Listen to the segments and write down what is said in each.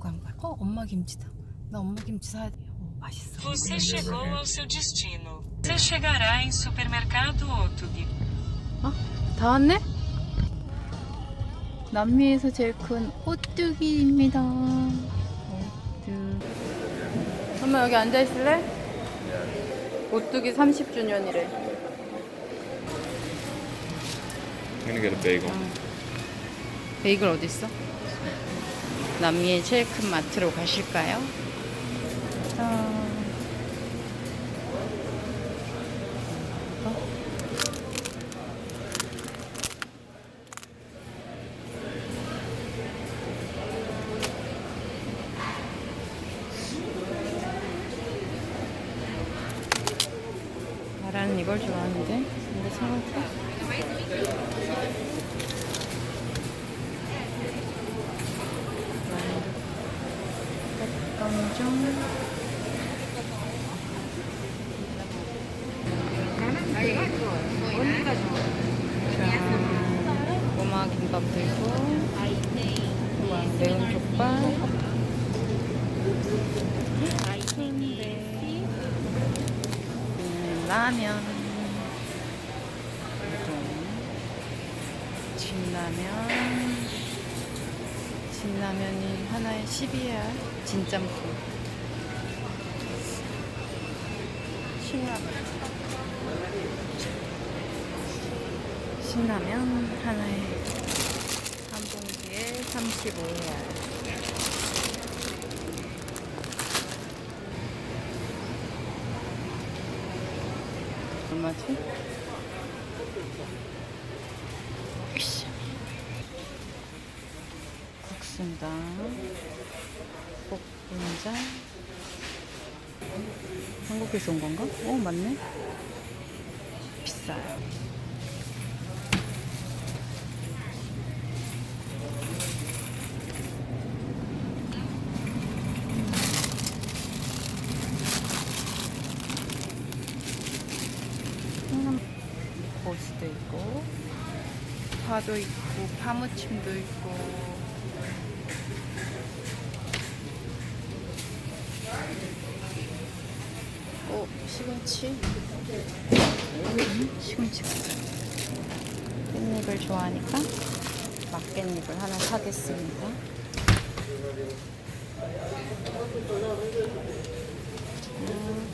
있고 한국 관광. 어 엄마 김치다. 나 엄마 김치 사야 돼. 어, 맛있어. Você chegou ao seu destino. Você chegará em supermercado Otug. 다 왔네? 남미에서 제일 큰 오뚜기입니다. 오뚜. 엄마 여기 앉아 있을래? 오뚜기 30주년이래. I'm gonna get a bagel. 베이글 어디 있어? 남미의 제일 큰 마트로 가실까요? 짠. 나라는 이걸 좋아하는데 근데 사갈까? 자, 꼬마 김밥도 있고 우와, 매운 족발 순대 음, 라면 진라면 진라면이 하나에 12알 진짬뽕 신라면. 신라면 하나에 한 봉지에 35알 얼마지? 국순당 볶음자. 한국에서 온 건가? 어 맞네. 비싸요. 음, 고수도 있고 파도 있고 파무침도 있고 오 시금치? 음, 시금치가 깻잎을 좋아하니까 막깻잎을 하나 사겠습니다. 음,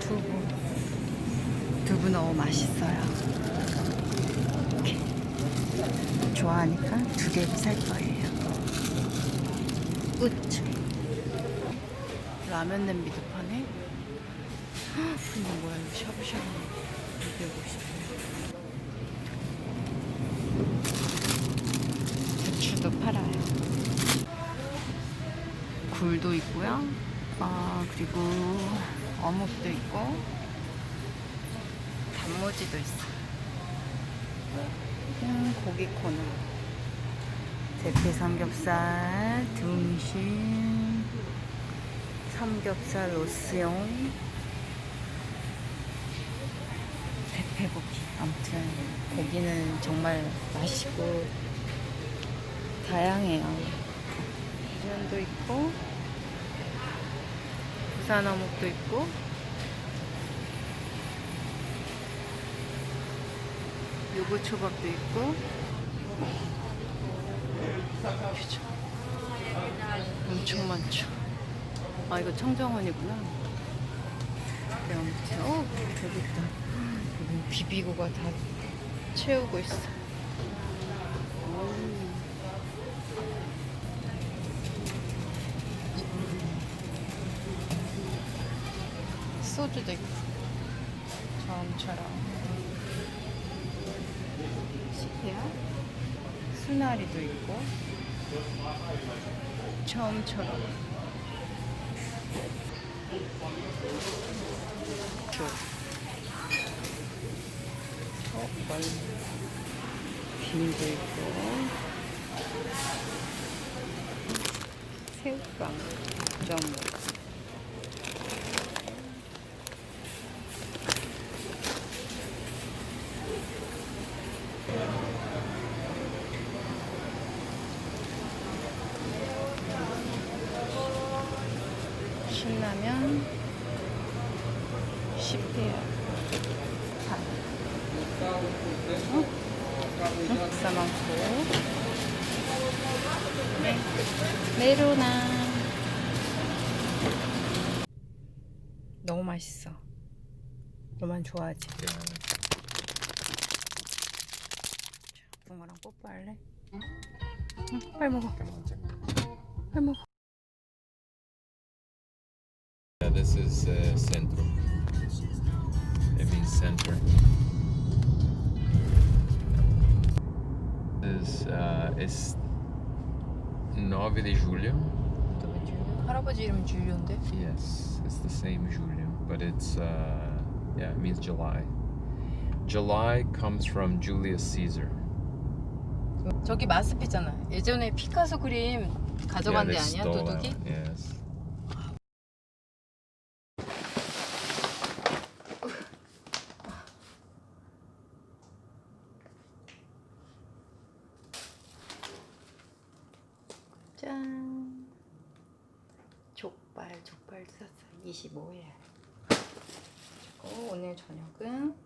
두부. 두부 너무 맛있어요. 좋아하니까 두 개를 살 거예요. 우쭈 라면 냄비도 파네. 헉, 이거 뭐야 이거 샤브샤브 250원 부추도 팔아요. 굴도 있고요. 아 그리고 어묵도 있고 단무지도 있어요. 음, 고기 코너. 대패 삼겹살 등심 삼겹살 로스용 대패고기. 아무튼 고기는 정말 맛있고 다양해요. 면도 있고 부산 어묵도 있고 유부초밥도 있고? 엄청 많죠. 아 이거 청정원이구나 네, 아무튼 어 여기 있다 여기 비비고가 다 채우고 있어. 소주도 있고. 처음처럼. 시페야 수나리도 있고. 처음처럼 저. 어, 말 김도 있고 새우깡 점 하면 10회야. 반. 어? 응? 비싸 많고. 네. 메로나. 너무 맛있어. 너만 좋아하지? 붕어랑 뽀뽀할래? 응, 빨리 먹어. 빨리 먹어. Yeah, this is uh, centro. It means center. This uh, is 9 de julio. 할아버지 이름 줄리온데? Yes, it's the same Julio, but it's uh, yeah, it means July. July comes from Julius Caesar. 저기 마스피잖아. 예전에 피카소 그림 가져간 데 they 아니야? stole 도둑이? that, Yes. 족발, 족발 샀어. 25회. 그리고 오늘 저녁은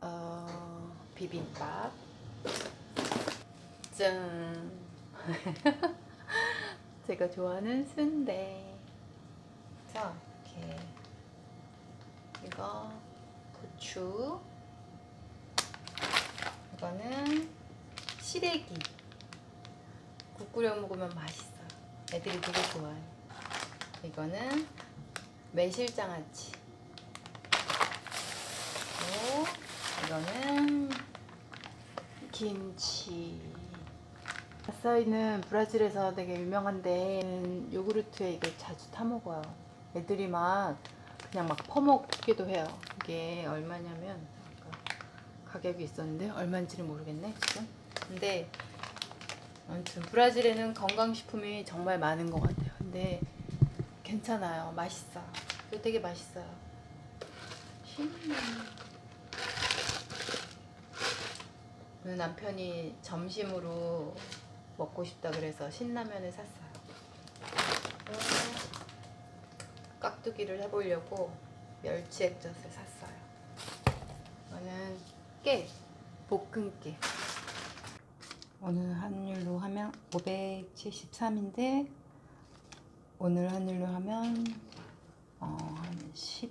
어, 비빔밥. 짠. 제가 좋아하는 순대. 자, 이렇게 이거 부추. 이거는 시래기. 국 끓여 먹으면 맛있어. 애들이 되게 좋아해. 이거는 매실장아찌. 그리고 이거는 김치. 아사이는 브라질에서 되게 유명한데 요구르트에 이걸 자주 타 먹어요. 애들이 막 그냥 막 퍼먹기도 해요. 이게 얼마냐면 가격이 있었는데 얼마인지는 모르겠네 지금. 근데 아무튼 브라질에는 건강식품이 정말 많은 것 같아요. 근데 괜찮아요. 맛있어. 이거 되게 맛있어요. 오늘 남편이 점심으로 먹고 싶다 그래서 신라면을 샀어요. 깍두기를 해보려고 멸치 액젓을 샀어요. 이거는 깨, 볶은 깨. 오늘 환율로 하면 573인데 오늘 환율로 하면 어, 한 10,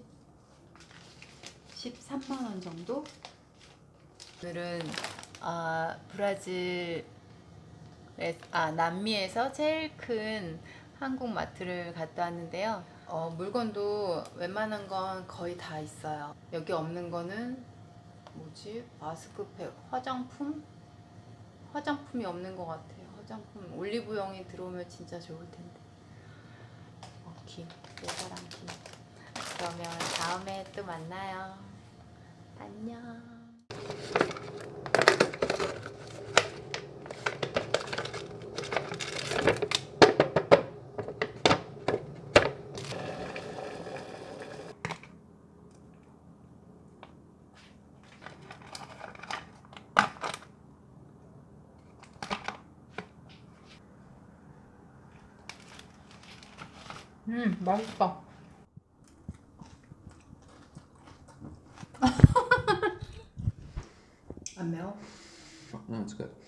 13만 원 정도? 오늘은 아, 브라질 아 남미에서 제일 큰 한국 마트를 갔다 왔는데요. 어, 물건도 웬만한 건 거의 다 있어요. 여기 없는 거는 뭐지? 마스크팩, 화장품? 화장품이 없는 것 같아요. 화장품 올리브영이 들어오면 진짜 좋을 텐데. 어, 김, 요거랑 김. 그러면 다음에 또 만나요. 안녕. 음, 맛있다. 안 매워? No, it's good.